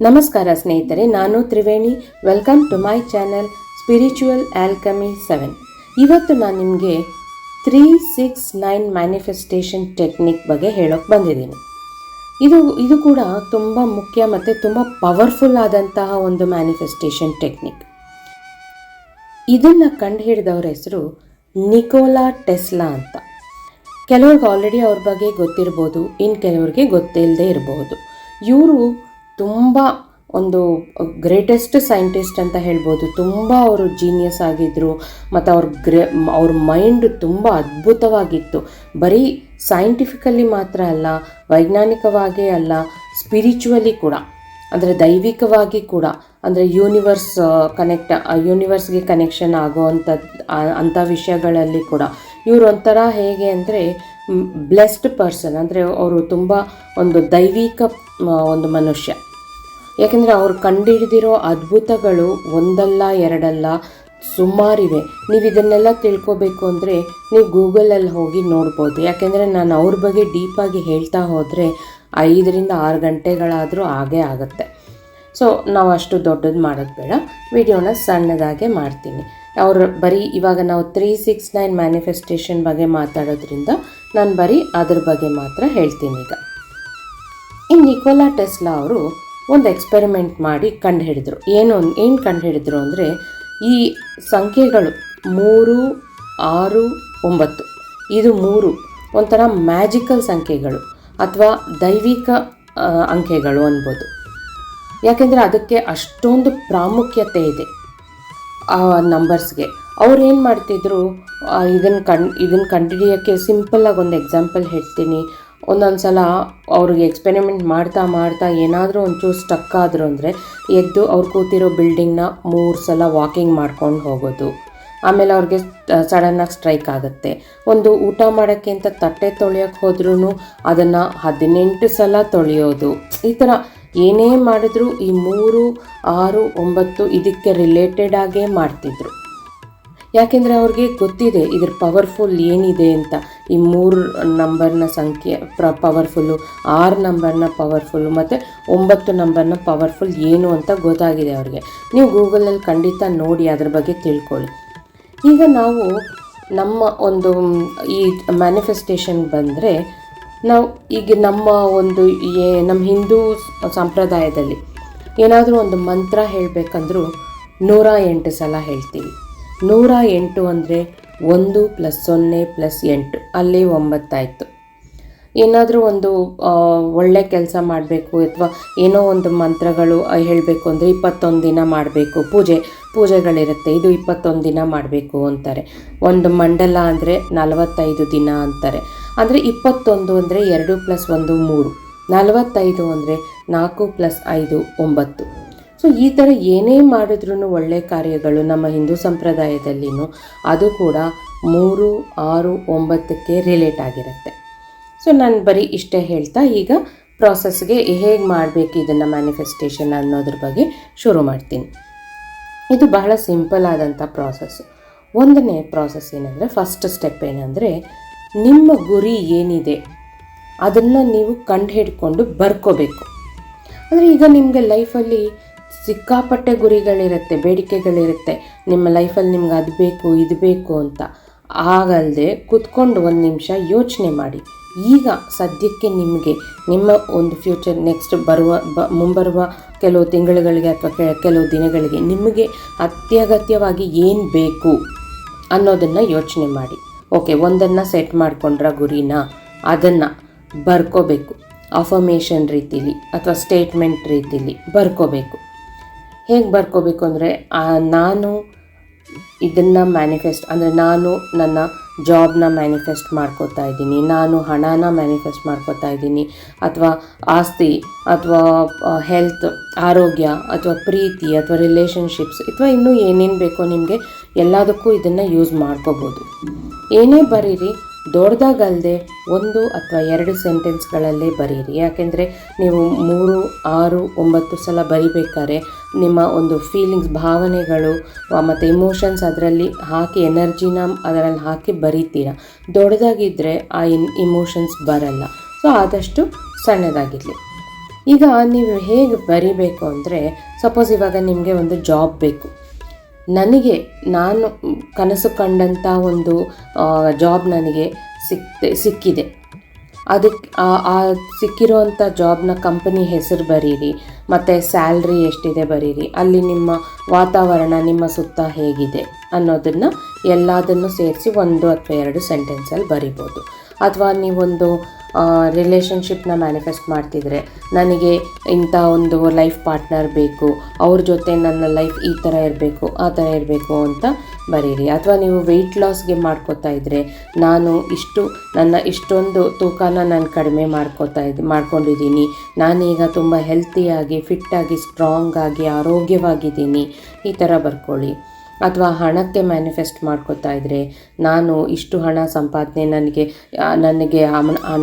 ನಮಸ್ಕಾರ ಸ್ನೇಹಿತರೆ, ನಾನು Triveni. Welcome to my channel spiritual alchemy seven ಇವತ್ತು ನಾನು ನಿಮಗೆ three six nine manifestation technique ಬಗ್ಗೆ ಹೇಳೋಕೆ ಬಂದಿದ್ದೀನಿ. ಇದು ಇದು ಕೂಡ ತುಂಬ ಮುಖ್ಯ ಮತ್ತು ತುಂಬ ಪವರ್ಫುಲ್ ಆದಂತಹ ಒಂದು ಮ್ಯಾನಿಫೆಸ್ಟೇಷನ್ ಟೆಕ್ನಿಕ್ ಇದನ್ನು ಕಂಡುಹಿಡಿದವ್ರ ಹೆಸರು ನಿಕೋಲಾ ಟೆಸ್ಲಾ ಅಂತ. ಕೆಲವ್ರಿಗೆ ಆಲ್ರೆಡಿ ಅವ್ರ ಬಗ್ಗೆ ಗೊತ್ತಿರ್ಬೋದು ಇನ್ನು ಕೆಲವ್ರಿಗೆ ಗೊತ್ತಿಲ್ಲದೆ ಇರಬಹುದು ಇವರು ತುಂಬ ಒಂದು ಗ್ರೇಟೆಸ್ಟ್ ಸೈಂಟಿಸ್ಟ್ ಅಂತ ಹೇಳ್ಬೋದು. ತುಂಬ ಅವರು ಜೀನಿಯಸ್ ಆಗಿದ್ದರು ಮತ್ತು ಅವ್ರ ಗ್ರೇ, ಅವ್ರ ಮೈಂಡ್ ತುಂಬ ಅದ್ಭುತವಾಗಿತ್ತು. ಬರೀ ಸೈಂಟಿಫಿಕಲಿ ಮಾತ್ರ ಅಲ್ಲ, ವೈಜ್ಞಾನಿಕವಾಗಿ ಅಲ್ಲ ಸ್ಪಿರಿಚುವಲಿ ಕೂಡ. ಅಂದರೆ ದೈವಿಕವಾಗಿ ಕೂಡ. ಅಂದರೆ ಯೂನಿವರ್ಸ್ ಕನೆಕ್ಟ್ ಯೂನಿವರ್ಸ್ಗೆ ಕನೆಕ್ಷನ್ ಆಗೋ ಅಂಥದ್ದು ಅಂಥ ವಿಷಯಗಳಲ್ಲಿ ಕೂಡ. ಇವರು ಒಂಥರ ಹೇಗೆ ಅಂದರೆ ಬ್ಲೆಸ್ಡ್ ಪರ್ಸನ್ ಅಂದರೆ ಅವರು ತುಂಬ ಒಂದು ದೈವಿಕ ಒಂದು ಮನುಷ್ಯ. ಯಾಕೆಂದರೆ ಅವ್ರು ಕಂಡುಹಿಡಿದಿರೋ ಅದ್ಭುತಗಳು ಒಂದಲ್ಲ ಎರಡಲ್ಲ ಸುಮಾರಿವೆ ನೀವು ಇದನ್ನೆಲ್ಲ ತಿಳ್ಕೊಬೇಕು ಅಂದರೆ ನೀವು ಗೂಗಲಲ್ಲಿ ಹೋಗಿ ನೋಡ್ಬೋದು. ಯಾಕೆಂದರೆ ನಾನು ಅವ್ರ ಬಗ್ಗೆ ಡೀಪಾಗಿ ಹೇಳ್ತಾ ಹೋದರೆ ಐದರಿಂದ ಆರು ಗಂಟೆಗಳಾದರೂ ಆಗೇ ಆಗುತ್ತೆ. ಸೊ, ನಾವು ಅಷ್ಟು ದೊಡ್ಡದು ಮಾಡೋದು ಬೇಡ. ವಿಡಿಯೋನ ಸಣ್ಣದಾಗೆ ಮಾಡ್ತೀನಿ. ಅವರು ಬರೀ ಇವಾಗ ನಾವು ತ್ರೀ ಸಿಕ್ಸ್ ನೈನ್ ಮ್ಯಾನಿಫೆಸ್ಟೇಷನ್ ಬಗ್ಗೆ ಮಾತಾಡೋದ್ರಿಂದ ನಾನು ಬರೀ ಅದ್ರ ಬಗ್ಗೆ ಮಾತ್ರ ಹೇಳ್ತೀನಿ ಈಗ. ಇನ್ನು ನಿಕೋಲಾ ಟೆಸ್ಲಾ ಅವರು ಒಂದು ಎಕ್ಸ್ಪೆರಿಮೆಂಟ್ ಮಾಡಿ ಕಂಡುಹಿಡಿದ್ರು. ಏನು ಏನು ಕಂಡುಹಿಡಿದ್ರು ಅಂದರೆ ಈ ಸಂಖ್ಯೆಗಳು ಮೂರು, ಆರು, ಒಂಬತ್ತು. ಇದು ಮೂರು ಒಂಥರ ಮ್ಯಾಜಿಕಲ್ ಸಂಖ್ಯೆಗಳು ಅಥವಾ ದೈವಿಕ ಅಂಕೆಗಳು ಅನ್ಬೋದು. ಯಾಕೆಂದರೆ ಅದಕ್ಕೆ ಅಷ್ಟೊಂದು ಪ್ರಾಮುಖ್ಯತೆ ಇದೆ ಆ ನಂಬರ್ಸ್ಗೆ ಅವ್ರು ಏನು ಮಾಡ್ತಿದ್ರು ಇದನ್ನು ಕಣ್ ಇದನ್ನು ಕಂಡುಹಿಡಿಯೋಕ್ಕೆ ಸಿಂಪಲ್ಲಾಗಿ ಒಂದು ಎಕ್ಸಾಂಪಲ್ ಹೇಳ್ತೀನಿ. ಒಂದೊಂದು ಸಲ ಅವ್ರಿಗೆ ಎಕ್ಸ್ಪೆರಿಮೆಂಟ್ ಮಾಡ್ತಾ ಮಾಡ್ತಾ ಏನಾದರೂ ಒಂಚೂರು ಸ್ಟಕ್ ಆದರು ಅಂದರೆ ಎದ್ದು ಅವ್ರು ಕೂತಿರೋ ಬಿಲ್ಡಿಂಗ್ನ ಮೂರು ಸಲ ವಾಕಿಂಗ್ ಮಾಡ್ಕೊಂಡು ಹೋಗೋದು. ಆಮೇಲೆ ಅವ್ರಿಗೆ ಸಡನ್ನಾಗಿ ಸ್ಟ್ರೈಕ್ ಆಗುತ್ತೆ. ಒಂದು ಊಟ ಮಾಡೋಕ್ಕೆ ಅಂತ ತಟ್ಟೆ ತೊಳೆಯೋಕ್ಕೆ ಹೋದ್ರೂ ಅದನ್ನು ಹದಿನೆಂಟು ಸಲ ತೊಳೆಯೋದು. ಈ ಥರ ಏನೇ ಮಾಡಿದ್ರು ಈ ಮೂರು, ಆರು, ಒಂಬತ್ತು ಇದಕ್ಕೆ ರಿಲೇಟೆಡ್ ಆಗೇ ಮಾಡ್ತಿದ್ರು. ಯಾಕೆಂದರೆ ಅವ್ರಿಗೆ ಗೊತ್ತಿದೆ, ಇದ್ರ ಪವರ್ಫುಲ್ ಏನಿದೆ ಅಂತ. ಈ ಮೂರು ನಂಬರ್ನ ಸಂಖ್ಯೆ ಪ್ರ ಪವರ್ಫುಲ್ಲು ಆರು ನಂಬರ್ನ ಪವರ್ಫುಲ್ಲು ಮತ್ತು ಒಂಬತ್ತು ನಂಬರ್ನ ಪವರ್ಫುಲ್ ಏನು ಅಂತ ಗೊತ್ತಾಗಿದೆ ಅವ್ರಿಗೆ. ನೀವು ಗೂಗಲಲ್ಲಿ ಖಂಡಿತ ನೋಡಿ ಅದ್ರ ಬಗ್ಗೆ ತಿಳ್ಕೊಳ್ಳಿ. ಈಗ ನಾವು ನಮ್ಮ ಒಂದು ಈ ಮ್ಯಾನಿಫೆಸ್ಟೇಷನ್ ಬಂದರೆ ನಾವು ಈಗ ನಮ್ಮ ಒಂದು ಏ ನಮ್ಮ ಹಿಂದೂ ಸಂಪ್ರದಾಯದಲ್ಲಿ ಏನಾದರೂ ಒಂದು ಮಂತ್ರ ಹೇಳಬೇಕಂದ್ರೂ ನೂರ ಎಂಟು ಸಲ ಹೇಳ್ತೀವಿ. ನೂರ ಎಂಟು ಅಂದರೆ ಒಂದು ಪ್ಲಸ್ ಸೊನ್ನೆ ಪ್ಲಸ್ ಎಂಟು. ಅಲ್ಲಿ ಒಂಬತ್ತಾಯಿತು. ಏನಾದರೂ ಒಂದು ಒಳ್ಳೆ ಕೆಲಸ ಮಾಡಬೇಕು ಅಥವಾ ಏನೋ ಒಂದು ಮಂತ್ರಗಳು ಹೇಳಬೇಕು ಅಂದರೆ ಇಪ್ಪತ್ತೊಂದು ದಿನ ಮಾಡಬೇಕು. ಪೂಜೆ, ಪೂಜೆಗಳಿರುತ್ತೆ. ಇದು ಇಪ್ಪತ್ತೊಂದು ದಿನ ಮಾಡಬೇಕು ಅಂತಾರೆ. ಒಂದು ಮಂಡಲ ಅಂದರೆ ನಲವತ್ತೈದು ದಿನ ಅಂತಾರೆ. ಅಂದರೆ ಇಪ್ಪತ್ತೊಂದು ಅಂದರೆ ಎರಡು ಪ್ಲಸ್ ಒಂದು ಮೂರು. ನಲವತ್ತೈದು ಅಂದರೆ ನಾಲ್ಕು ಪ್ಲಸ್ ಐದು, ಒಂಬತ್ತು. ಸೊ ಈ ಥರ ಏನೇ ಮಾಡಿದ್ರೂ ಒಳ್ಳೆ ಕಾರ್ಯಗಳು ನಮ್ಮ ಹಿಂದೂ ಸಂಪ್ರದಾಯದಲ್ಲಿನೂ ಅದು ಕೂಡ ಮೂರು, ಆರು, ಒಂಬತ್ತಕ್ಕೆ ರಿಲೇಟ್ ಆಗಿರುತ್ತೆ. ಸೊ ನಾನು ಬರೀ ಇಷ್ಟೇ ಹೇಳ್ತಾ, ಈಗ ಪ್ರಾಸೆಸ್ಗೆ ಹೇಗೆ ಮಾಡಬೇಕು ಇದನ್ನು ಮ್ಯಾನಿಫೆಸ್ಟೇಷನ್ ಅನ್ನೋದ್ರ ಬಗ್ಗೆ ಶುರು ಮಾಡ್ತೀನಿ. ಇದು ಬಹಳ ಸಿಂಪಲ್ ಆದಂಥ ಪ್ರಾಸೆಸ್ ಒಂದನೇ ಪ್ರಾಸೆಸ್ ಏನಂದರೆ ಫಸ್ಟ್ ಸ್ಟೆಪ್ ಏನಂದರೆ, ನಿಮ್ಮ ಗುರಿ ಏನಿದೆ ಅದನ್ನು ನೀವು ಕಂಡು ಹಿಡ್ಕೊಂಡು ಬರ್ಕೋಬೇಕು. ಅಂದರೆ ಈಗ ನಿಮಗೆ ಲೈಫಲ್ಲಿ ಸಿಕ್ಕಾಪಟ್ಟೆ ಗುರಿಗಳಿರುತ್ತೆ, ಬೇಡಿಕೆಗಳಿರುತ್ತೆ. ನಿಮ್ಮ ಲೈಫಲ್ಲಿ ನಿಮ್ಗೆ ಅದು ಬೇಕು, ಇದು ಬೇಕು ಅಂತ. ಆಗಲ್ಲದೆ ಕುತ್ಕೊಂಡು ಒಂದು ನಿಮಿಷ ಯೋಚನೆ ಮಾಡಿ. ಈಗ ಸದ್ಯಕ್ಕೆ ನಿಮಗೆ ನಿಮ್ಮ ಒಂದು ಫ್ಯೂಚರ್ ನೆಕ್ಸ್ಟ್ ಬರುವ, ಬ, ಮುಂಬರುವ ಕೆಲವು ತಿಂಗಳುಗಳಿಗೆ ಅಥವಾ ಕೆಲವು ದಿನಗಳಿಗೆ ನಿಮಗೆ ಅತ್ಯಗತ್ಯವಾಗಿ ಏನು ಬೇಕು ಅನ್ನೋದನ್ನು ಯೋಚನೆ ಮಾಡಿ. ಓಕೆ, ಒಂದನ್ನು ಸೆಟ್ ಮಾಡಿಕೊಂಡ್ರ ಗುರಿನ? ಅದನ್ನು ಬರ್ಕೋಬೇಕು. ಅಫರ್ಮೇಷನ್ ರೀತಿಲಿ ಅಥವಾ ಸ್ಟೇಟ್ಮೆಂಟ್ ರೀತಿಲಿ ಬರ್ಕೋಬೇಕು. ಹೇಗೆ ಬರ್ಕೋಬೇಕು ಅಂದರೆ ನಾನು ಇದನ್ನು ಮ್ಯಾನಿಫೆಸ್ಟ್ ಅಂದರೆ ನಾನು ನನ್ನ ಜಾಬ್ನ ಮ್ಯಾನಿಫೆಸ್ಟ್ ಮಾಡ್ಕೋತಾ ಇದ್ದೀನಿ, ನಾನು ಹಣನ ಮ್ಯಾನಿಫೆಸ್ಟ್ ಮಾಡ್ಕೋತಾ ಇದ್ದೀನಿ, ಅಥವಾ ಆಸ್ತಿ, ಅಥವಾ ಹೆಲ್ತ್ ಆರೋಗ್ಯ, ಅಥವಾ ಪ್ರೀತಿ, ಅಥವಾ ರಿಲೇಷನ್ಶಿಪ್ಸ್ ಅಥವಾ ಇನ್ನೂ ಏನೇನು ಬೇಕೋ ನಿಮಗೆ ಎಲ್ಲದಕ್ಕೂ ಇದನ್ನು ಯೂಸ್ ಮಾಡ್ಕೋಬೋದು. ಏನೇ ಬರೀರಿ ದೊಡ್ಡದಾಗಲ್ಲದೆ ಒಂದು ಅಥವಾ ಎರಡು ಸೆಂಟೆನ್ಸ್ಗಳಲ್ಲೇ ಬರೀರಿ. ಯಾಕೆಂದರೆ, ನೀವು ಮೂರು, ಆರು, ಒಂಬತ್ತು ಸಲ ಬರಿಬೇಕಾದ್ರೆ ನಿಮ್ಮ ಒಂದು ಫೀಲಿಂಗ್ಸ್ ಭಾವನೆಗಳು ಮತ್ತು ಇಮೋಷನ್ಸ್ ಅದರಲ್ಲಿ ಹಾಕಿ ಎನರ್ಜಿನ ಅದರಲ್ಲಿ ಹಾಕಿ ಬರೀತೀರ? ದೊಡ್ಡದಾಗಿದ್ದರೆ ಆ ಇನ್ ಇಮೋಷನ್ಸ್ ಬರಲ್ಲ. ಸೊ ಆದಷ್ಟು ಸಣ್ಣದಾಗಿರಲಿ. ಈಗ ನೀವು ಹೇಗೆ ಬರಿಬೇಕು ಅಂದರೆ ಸಪೋಸ್ ಇವಾಗ ನಿಮಗೆ ಒಂದು ಜಾಬ್ ಬೇಕು. ನನಗೆ, ನಾನು ಕನಸು ಕಂಡಂಥ ಒಂದು ಜಾಬ್ ನನಗೆ ಸಿಕ್ತೆ, ಸಿಕ್ಕಿದೆ. ಅದಕ್ಕೆ ಆ- ಸಿಕ್ಕಿರೋಂಥ ಜಾಬ್ನ ಕಂಪನಿ ಹೆಸರು ಬರೀರಿ, ಮತ್ತು ಸ್ಯಾಲ್ರಿ ಎಷ್ಟಿದೆ ಬರೀರಿ, ಅಲ್ಲಿ ನಿಮ್ಮ ವಾತಾವರಣ, ನಿಮ್ಮ ಸುತ್ತ ಹೇಗಿದೆ ಅನ್ನೋದನ್ನು ಎಲ್ಲದನ್ನು ಸೇರಿಸಿ ಒಂದು ಅಥವಾ ಎರಡು ಸೆಂಟೆನ್ಸಲ್ಲಿ ಬರಿಬೋದು. ಅಥವಾ ನೀವೊಂದು ರಿಲೇಷನ್ಶಿಪ್ನ ಮ್ಯಾನಿಫೆಸ್ಟ್ ಮಾಡ್ತಿದ್ರೆ ನನಗೆ ಇಂಥ ಒಂದು ಲೈಫ್ ಪಾರ್ಟ್ನರ್ ಬೇಕು, ಅವ್ರ ಜೊತೆ ನನ್ನ ಲೈಫ್ ಈ ಥರ ಇರಬೇಕು, ಆ ಥರ ಇರಬೇಕು ಅಂತ ಬರೀರಿ. ಅಥವಾ ನೀವು ವೆಯ್ಟ್ ಲಾಸ್ಗೆ ಮಾಡ್ಕೋತಾ ಇದ್ದರೆ ನಾನು ಇಷ್ಟು, ನನ್ನ ಇಷ್ಟೊಂದು ತೂಕನ ನಾನು ಕಡಿಮೆ ಮಾಡ್ಕೋತಾ ಇದ್ದೆ ಮಾಡ್ಕೊಂಡಿದ್ದೀನಿ. ನಾನೀಗ ತುಂಬ ಹೆಲ್ತಿಯಾಗಿ ಫಿಟ್ಟಾಗಿ ಸ್ಟ್ರಾಂಗಾಗಿ ಆರೋಗ್ಯವಾಗಿದ್ದೀನಿ. ಈ ಥರ ಬರ್ಕೊಳ್ಳಿ. ಅಥವಾ ಹಣಕ್ಕೆ ಮ್ಯಾನಿಫೆಸ್ಟ್ ಮಾಡ್ಕೋತಾ ಇದ್ದರೆ ನಾನು ಇಷ್ಟು ಹಣ ಸಂಪಾದನೆ ನನಗೆ ನನಗೆ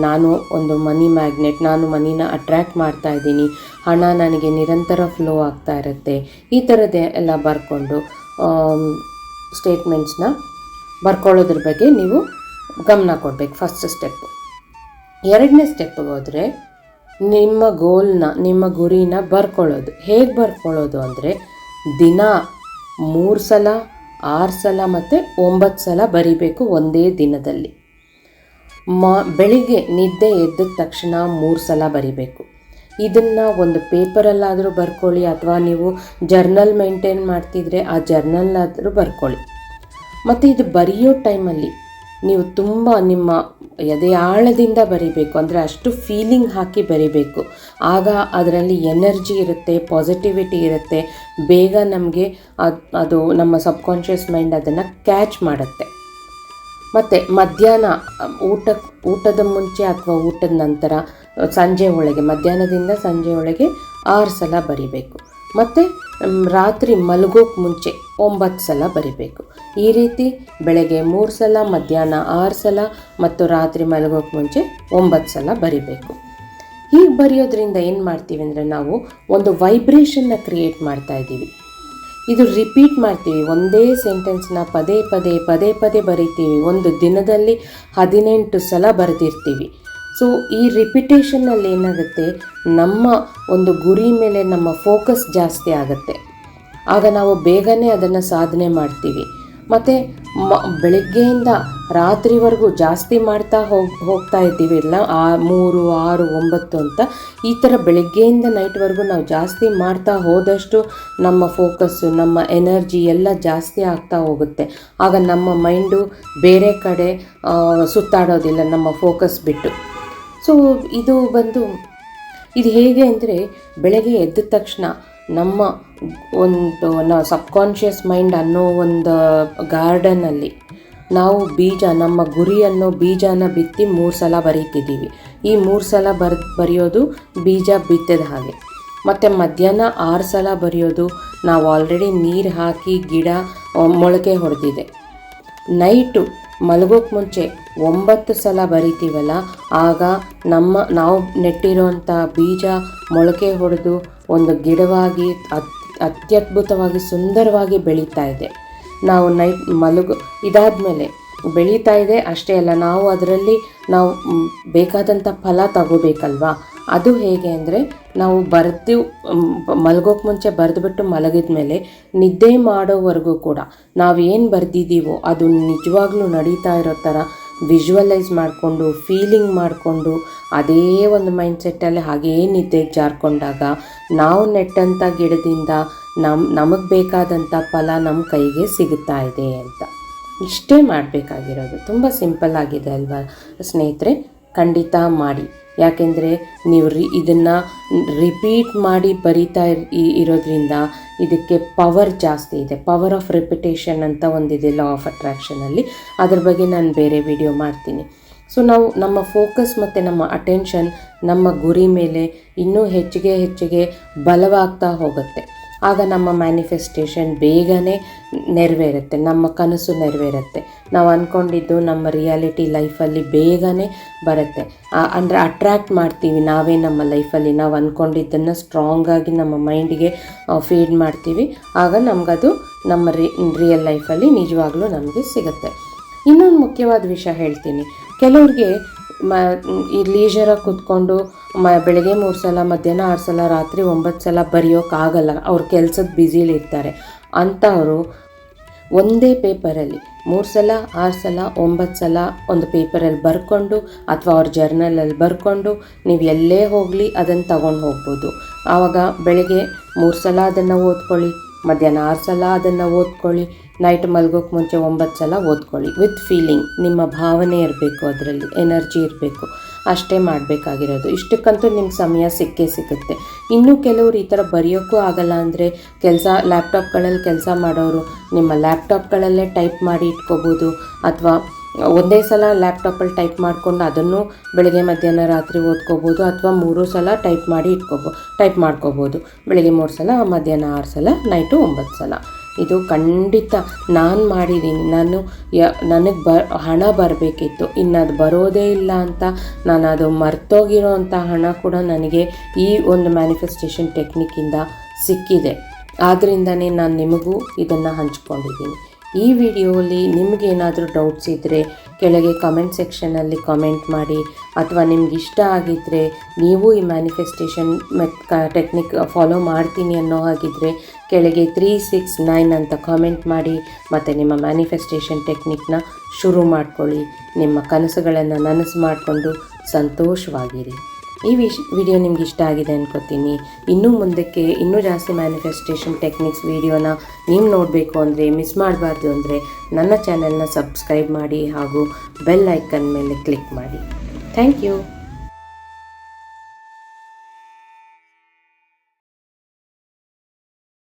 ನಾನು ಒಂದು ಮನಿ ಮ್ಯಾಗ್ನೆಟ್ ನಾನು ಮನಿನ ಅಟ್ರ್ಯಾಕ್ಟ್ ಮಾಡ್ತಾ ಇದ್ದೀನಿ, ಹಣ ನನಗೆ ನಿರಂತರ ಫ್ಲೋ ಆಗ್ತಾ ಇರುತ್ತೆ, ಈ ಥರದ್ದೇ ಎಲ್ಲ ಬರ್ಕೊಂಡು ಸ್ಟೇಟ್ಮೆಂಟ್ಸ್ನ ಬರ್ಕೊಳ್ಳೋದ್ರ ಬಗ್ಗೆ ನೀವು ಗಮನ ಕೊಡಬೇಕು ಫಸ್ಟ್ ಸ್ಟೆಪ್ಪು ಎರಡನೇ ಸ್ಟೆಪ್ಗೆ ಹೋದರೆ ನಿಮ್ಮ ಗೋಲ್ನ ನಿಮ್ಮ ಗುರಿನ ಬರ್ಕೊಳ್ಳೋದು. ಹೇಗೆ ಬರ್ಕೊಳ್ಳೋದು ಅಂದರೆ ದಿನ ಮೂರು ಸಲ, ಆರು ಸಲ ಮತ್ತು ಒಂಬತ್ತು ಸಲ ಬರಿಬೇಕು ಒಂದೇ ದಿನದಲ್ಲಿ. ಮ, ಬೆಳಿಗ್ಗೆ ನಿದ್ದೆ ಎದ್ದ ತಕ್ಷಣ ಮೂರು ಸಲ ಬರಿಬೇಕು. ಇದನ್ನು ಒಂದು ಪೇಪರಲ್ಲಾದರೂ ಬರ್ಕೊಳ್ಳಿ ಅಥವಾ ನೀವು ಜರ್ನಲ್ ಮೇಂಟೈನ್ ಮಾಡ್ತಿದ್ರೆ ಆ ಜರ್ನಲ್ಲಾದರೂ ಬರ್ಕೊಳ್ಳಿ. ಮತ್ತು ಇದು ಬರೆಯೋ ಟೈಮಲ್ಲಿ ನೀವು ತುಂಬ ನಿಮ್ಮ ಎದೆ ಆಳದಿಂದ ಬರಿಬೇಕು, ಅಂದರೆ ಅಷ್ಟು ಫೀಲಿಂಗ್ ಹಾಕಿ ಬರಿಬೇಕು. ಆಗ ಅದರಲ್ಲಿ ಎನರ್ಜಿ ಇರುತ್ತೆ ಪಾಸಿಟಿವಿಟಿ ಇರುತ್ತೆ, ಬೇಗ ನಮಗೆ ಅದು ಅದು ನಮ್ಮ ಸಬ್ಕಾನ್ಷಿಯಸ್ ಮೈಂಡ್ ಅದನ್ನು ಕ್ಯಾಚ್ ಮಾಡುತ್ತೆ. ಮತ್ತು ಮಧ್ಯಾಹ್ನ, ಊಟ, ಊಟದ ಮುಂಚೆ ಅಥವಾ ಊಟದ ನಂತರ, ಸಂಜೆ ಒಳಗೆ, ಮಧ್ಯಾಹ್ನದಿಂದ ಸಂಜೆ ಒಳಗೆ ಆರು ಸಲ ಬರಿಬೇಕು. ಮತ್ತು ರಾತ್ರಿ ಮಲಗೋಕೆ ಮುಂಚೆ ಒಂಬತ್ತು ಸಲ ಬರಿಬೇಕು. ಈ ರೀತಿ ಬೆಳಗ್ಗೆ ಮೂರು ಸಲ, ಮಧ್ಯಾಹ್ನ ಆರು ಸಲ ಮತ್ತು ರಾತ್ರಿ ಮಲಗೋಕೆ ಮುಂಚೆ ಒಂಬತ್ತು ಸಲ ಬರಿಬೇಕು. ಹೀಗೆ ಬರೆಯೋದ್ರಿಂದ ಏನು ಮಾಡ್ತೀವಿ ಅಂದರೆ ನಾವು ಒಂದು ವೈಬ್ರೇಷನ್ನ ಕ್ರಿಯೇಟ್ ಮಾಡ್ತಾ ಇದ್ದೀವಿ. ಇದು ರಿಪೀಟ್ ಮಾಡ್ತೀವಿ. ಒಂದೇ ಸೆಂಟೆನ್ಸ್ನ ಪದೇ ಪದೇ ಪದೇ ಪದೇ ಬರಿತೀವಿ. ಒಂದು ದಿನದಲ್ಲಿ ಹದಿನೆಂಟು ಸಲ ಬರೆದಿರ್ತೀವಿ. ಸೊ ಈ ರಿಪಿಟೇಷನ್ನಲ್ಲಿ ಏನಾಗುತ್ತೆ? ನಮ್ಮ ಒಂದು ಗುರಿ ಮೇಲೆ ನಮ್ಮ ಫೋಕಸ್ ಜಾಸ್ತಿ ಆಗುತ್ತೆ. ಆಗ ನಾವು ಬೇಗನೆ ಅದನ್ನು ಸಾಧನೆ ಮಾಡ್ತೀವಿ. ಮತ್ತು ಮ, ಬೆಳಗ್ಗೆಯಿಂದ ರಾತ್ರಿವರೆಗೂ ಜಾಸ್ತಿ ಮಾಡ್ತಾ ಹೋಗಿ ಹೋಗ್ತಾ ಇದ್ದೀವಿ. ಇಲ್ಲ, ಆ ಮೂರು, ಆರು, ಒಂಬತ್ತು ಅಂತ. ಈ ಥರ ಬೆಳಗ್ಗೆಯಿಂದ ನೈಟ್ವರೆಗೂ ನಾವು ಜಾಸ್ತಿ ಮಾಡ್ತಾ ಹೋದಷ್ಟು ನಮ್ಮ ಫೋಕಸ್ಸು ನಮ್ಮ ಎನರ್ಜಿ ಎಲ್ಲ ಜಾಸ್ತಿ ಆಗ್ತಾ ಹೋಗುತ್ತೆ. ಆಗ ನಮ್ಮ ಮೈಂಡು ಬೇರೆ ಕಡೆ ಸುತ್ತಾಡೋದಿಲ್ಲ, ನಮ್ಮ ಫೋಕಸ್ ಬಿಟ್ಟು. ಸೊ, ಇದು ಬಂದು, ಇದು ಹೇಗೆ ಅಂದರೆ ಬೆಳಗ್ಗೆ ಎದ್ದ ತಕ್ಷಣ ನಮ್ಮ ಒಂದು ನಾವು ಸಬ್ಕಾನ್ಷಿಯಸ್ ಮೈಂಡ್ ಅನ್ನೋ ಒಂದು ಗಾರ್ಡನಲ್ಲಿ ನಾವು ಬೀಜ, ನಮ್ಮ ಗುರಿ ಅನ್ನೋ ಬೀಜನ ಬಿತ್ತಿ ಮೂರು ಸಲ ಬರೀತಿದ್ದೀವಿ. ಈ ಮೂರು ಸಲ ಬರ್, ಬರೆಯೋದು ಬೀಜ ಬಿತ್ತಿದ ಹಾಗೆ. ಮತ್ತು ಮಧ್ಯಾಹ್ನ ಆರು ಸಲ ಬರೆಯೋದು ನಾವು ಆಲ್ರೆಡಿ ನೀರು ಹಾಕಿ ಗಿಡ ಮೊಳಕೆ ಹೊಡೆದಿದೆ. ನೈಟು ಮಲಗೋಕೆ ಮುಂಚೆ ಒಂಬತ್ತು ಸಲ ಬರಿತೀವಲ್ಲ, ಆಗ ನಮ್ಮ, ನಾವು ನೆಟ್ಟಿರೋಂಥ ಬೀಜ ಮೊಳಕೆ ಹೊಡೆದು ಒಂದು ಗಿಡವಾಗಿ ಅತ್ಯದ್ಭುತವಾಗಿ ಸುಂದರವಾಗಿ ಬೆಳೀತಾ ಇದೆ. ನಾವು ನೈಟ್ ಮಲಗು, ಇದಾದಮೇಲೆ ಬೆಳೀತಾ ಇದೆ. ಅಷ್ಟೇ ಅಲ್ಲ, ನಾವು ಅದರಲ್ಲಿ ನಾವು ಬೇಕಾದಂಥ ಫಲ ತಗೋಬೇಕಲ್ವಾ? ಅದು ಹೇಗೆ ಅಂದರೆ, ನಾವು ಬರೆದು, ಮಲಗೋಕೆ ಮುಂಚೆ ಬರೆದುಬಿಟ್ಟು ಮಲಗಿದ ಮೇಲೆ ನಿದ್ದೆ ಮಾಡೋವರೆಗೂ ಕೂಡ ನಾವು ಏನು ಬರೆದಿದ್ದೀವೋ ಅದು ನಿಜವಾಗ್ಲೂ ನಡೀತಾ ಇರೋ ಥರ ವಿಜುವಲೈಸ್ ಮಾಡಿಕೊಂಡು ಫೀಲಿಂಗ್ ಮಾಡಿಕೊಂಡು, ಅದೇ ಒಂದು ಮೈಂಡ್ಸೆಟ್ಟಲ್ಲಿ ಹಾಗೇ ನಿದ್ದೆಗೆ ಜಾರ್ಕೊಂಡಾಗ ನಾವು ನೆಟ್ಟಂಥ ಗಿಡದಿಂದ ನಮ್ಮ ನಮಗೆ ಬೇಕಾದಂಥ ಫಲ ನಮ್ಮ ಕೈಗೆ ಸಿಗುತ್ತಾ ಇದೆ ಅಂತ. ಇಷ್ಟೇ ಮಾಡಬೇಕಾಗಿರೋದು. ತುಂಬ ಸಿಂಪಲ್ ಆಗಿದೆ ಅಲ್ವಾ? ಸ್ನೇಹಿತರೆ, ಖಂಡಿತ ಮಾಡಿ. ಯಾಕೆಂದರೆ ನೀವು ರಿ ಇದನ್ನು ರಿಪೀಟ್ ಮಾಡಿ ಬರಿತಾ ಇರೋದ್ರಿಂದ ಇದಕ್ಕೆ ಪವರ್ ಜಾಸ್ತಿ ಇದೆ. ಪವರ್ ಆಫ್ ರೆಪಿಟೇಷನ್ ಅಂತ ಒಂದಿದೆ ಲಾ ಆಫ್ ಅಟ್ರಾಕ್ಷನಲ್ಲಿ ಅದ್ರ ಬಗ್ಗೆ ನಾನು ಬೇರೆ ವಿಡಿಯೋ ಮಾಡ್ತೀನಿ. ಸೊ ನಾವು ನಮ್ಮ ಫೋಕಸ್ ಮತ್ತು ನಮ್ಮ ಅಟೆನ್ಷನ್ ನಮ್ಮ ಗುರಿ ಮೇಲೆ ಇನ್ನೂ ಹೆಚ್ಚಿಗೆ ಹೆಚ್ಚಿಗೆ ಬಲವಾಗ್ತಾ ಹೋಗುತ್ತೆ. ಆಗ ನಮ್ಮ ಮ್ಯಾನಿಫೆಸ್ಟೇಷನ್ ಬೇಗನೆ ನೆರವೇರುತ್ತೆ, ನಮ್ಮ ಕನಸು ನೆರವೇರುತ್ತೆ. ನಾವು ಅಂದ್ಕೊಂಡಿದ್ದು ನಮ್ಮ ರಿಯಾಲಿಟಿ ಲೈಫಲ್ಲಿ ಬೇಗನೆ ಬರುತ್ತೆ. ಅಂದರೆ ಅಟ್ರ್ಯಾಕ್ಟ್ ಮಾಡ್ತೀವಿ ನಾವೇ ನಮ್ಮ ಲೈಫಲ್ಲಿ ನಾವು ಅಂದ್ಕೊಂಡಿದ್ದನ್ನು ಸ್ಟ್ರಾಂಗಾಗಿ ನಮ್ಮ ಮೈಂಡಿಗೆ ಫೀಡ್ ಮಾಡ್ತೀವಿ. ಆಗ ನಮಗದು ನಮ್ಮ ರಿ ರಿಯಲ್ ಲೈಫಲ್ಲಿ ನಿಜವಾಗ್ಲೂ ನಮಗೆ ಸಿಗುತ್ತೆ. ಇನ್ನೊಂದು ಮುಖ್ಯವಾದ ವಿಷಯ ಹೇಳ್ತೀನಿ. ಕೆಲವ್ರಿಗೆ ಮ, ಈ ಲೀಜರಾಗಿ ಕೂತ್ಕೊಂಡು ಮ, ಬೆಳಗ್ಗೆ ಮೂರು ಸಲ, ಮಧ್ಯಾಹ್ನ ಆರು ಸಲ, ರಾತ್ರಿ ಒಂಬತ್ತು ಸಲ ಬರೆಯೋಕ್ಕಾಗಲ್ಲ ಅವ್ರ ಕೆಲಸದ ಬ್ಯುಸಿಲಿರ್ತಾರೆ ಅಂಥವರು ಒಂದೇ ಪೇಪರಲ್ಲಿ ಮೂರು ಸಲ, ಆರು ಸಲ, ಒಂಬತ್ತು ಸಲ ಒಂದು ಪೇಪರಲ್ಲಿ ಬರ್ಕೊಂಡು ಅಥವಾ ಅವ್ರ ಜರ್ನಲಲ್ಲಿ ಬರ್ಕೊಂಡು ನೀವು ಎಲ್ಲೇ ಹೋಗಲಿ ಅದನ್ನು ತಗೊಂಡು ಹೋಗ್ಬೋದು. ಆವಾಗ ಬೆಳಗ್ಗೆ ಮೂರು ಸಲ ಅದನ್ನು ಓದ್ಕೊಳ್ಳಿ, ಮಧ್ಯಾಹ್ನ ಆರು ಸಲ ಅದನ್ನು ಓದ್ಕೊಳ್ಳಿ, ನೈಟ್ ಮಲ್ಗೋಕ್ಕೆ ಮುಂಚೆ ಒಂಬತ್ತು ಸಲ ಓದ್ಕೊಳ್ಳಿ. ವಿತ್ ಫೀಲಿಂಗ್, ನಿಮ್ಮ ಭಾವನೆ ಇರಬೇಕು ಅದರಲ್ಲಿ, ಎನರ್ಜಿ ಇರಬೇಕು. ಅಷ್ಟೇ ಮಾಡಬೇಕಾಗಿರೋದು. ಇಷ್ಟಕ್ಕಂತೂ ನಿಮ್ಗೆ ಸಮಯ ಸಿಕ್ಕೇ ಸಿಗುತ್ತೆ. ಇನ್ನೂ ಕೆಲವರು ಈ ಥರ ಬರೆಯೋಕ್ಕೂ ಆಗಲ್ಲ ಅಂದರೆ ಕೆಲಸ ಲ್ಯಾಪ್ಟಾಪ್ಗಳಲ್ಲಿ ಕೆಲಸ ಮಾಡೋರು ನಿಮ್ಮ ಲ್ಯಾಪ್ಟಾಪ್ಗಳಲ್ಲೇ ಟೈಪ್ ಮಾಡಿ ಇಟ್ಕೋಬೋದು. ಅಥವಾ ಒಂದೇ ಸಲ ಲ್ಯಾಪ್ಟಾಪಲ್ಲಿ ಟೈಪ್ ಮಾಡಿಕೊಂಡು ಅದನ್ನು ಬೆಳಗ್ಗೆ, ಮಧ್ಯಾಹ್ನ, ರಾತ್ರಿ ಓದ್ಕೋಬೋದು. ಅಥವಾ ಮೂರು ಸಲ ಟೈಪ್ ಮಾಡಿ ಇಟ್ಕೋಬೋದು ಟೈಪ್ ಮಾಡ್ಕೋಬೋದು. ಬೆಳಗ್ಗೆ ಮೂರು ಸಲ, ಮಧ್ಯಾಹ್ನ ಆರು ಸಲ ನೈಟು ಒಂಬತ್ತು ಸಲ. ಇದು ಖಂಡಿತ ನಾನು ಮಾಡಿದ್ದೀನಿ ನಾನು ಯ, ನನಗೆ ಬ, ಹಣ ಬರಬೇಕಿತ್ತು. ಇನ್ನು ಅದು ಬರೋದೇ ಇಲ್ಲ ಅಂತ ನಾನು ಅದು ಮರ್ತೋಗಿರೋ ಅಂಥ ಹಣ ಕೂಡ ನನಗೆ ಈ ಒಂದು ಮ್ಯಾನಿಫೆಸ್ಟೇಷನ್ ಟೆಕ್ನಿಕ್ಕಿಂದ ಸಿಕ್ಕಿದೆ. ಆದ್ದರಿಂದನೇ ನಾನು ನಿಮಗೂ ಇದನ್ನು ಹಂಚ್ಕೊಂಡಿದ್ದೀನಿ. ಈ ವಿಡಿಯೋಲಿ ನಿಮಗೇನಾದರೂ ಡೌಟ್ಸ್ ಇದ್ದರೆ ಕೆಳಗೆ ಕಮೆಂಟ್ ಸೆಕ್ಷನಲ್ಲಿ ಕಾಮೆಂಟ್ ಮಾಡಿ, ಅಥವಾ ನಿಮ್ಗೆ ಇಷ್ಟ ಆಗಿದ್ದರೆ ನೀವು ಈ ಮ್ಯಾನಿಫೆಸ್ಟೇಷನ್ ಮೆತ್ ಟೆಕ್ನಿಕ್ ಫಾಲೋ ಮಾಡ್ತೀನಿ ಅನ್ನೋ ಹಾಗಿದ್ರೆ ಕೆಳಗೆ ತ್ರೀ ಸಿಕ್ಸ್ ನೈನ್ ಅಂತ ಕಾಮೆಂಟ್ ಮಾಡಿ, ಮತ್ತು ನಿಮ್ಮ ಮ್ಯಾನಿಫೆಸ್ಟೇಷನ್ ಟೆಕ್ನಿಕ್ನ ಶುರು ಮಾಡ್ಕೊಳ್ಳಿ. ನಿಮ್ಮ ಕನಸುಗಳನ್ನು ನನಸು ಮಾಡಿಕೊಂಡು ಸಂತೋಷವಾಗಿರಿ. ಈ ವಿಶ್ ವಿಡಿಯೋ ನಿಮ್ಗೆ ಇಷ್ಟ ಆಗಿದೆ ಅನ್ಕೋತೀನಿ. ಇನ್ನೂ ಮುಂದಕ್ಕೆ, ಇನ್ನೂ ಜಾಸ್ತಿ ಮ್ಯಾನಿಫೆಸ್ಟೇಷನ್ ಟೆಕ್ನಿಕ್ಸ್ ವಿಡಿಯೋನ ನೀವು ನೋಡಬೇಕು ಅಂದರೆ ಮಿಸ್ ಮಾಡಬಾರ್ದು ಅಂದರೆ, ನನ್ನ ಚಾನೆಲ್ನ ಸಬ್ಸ್ಕ್ರೈಬ್ ಮಾಡಿ ಹಾಗೂ ಬೆಲ್ ಐಕನ್ ಮೇಲೆ ಕ್ಲಿಕ್ ಮಾಡಿ. Thank you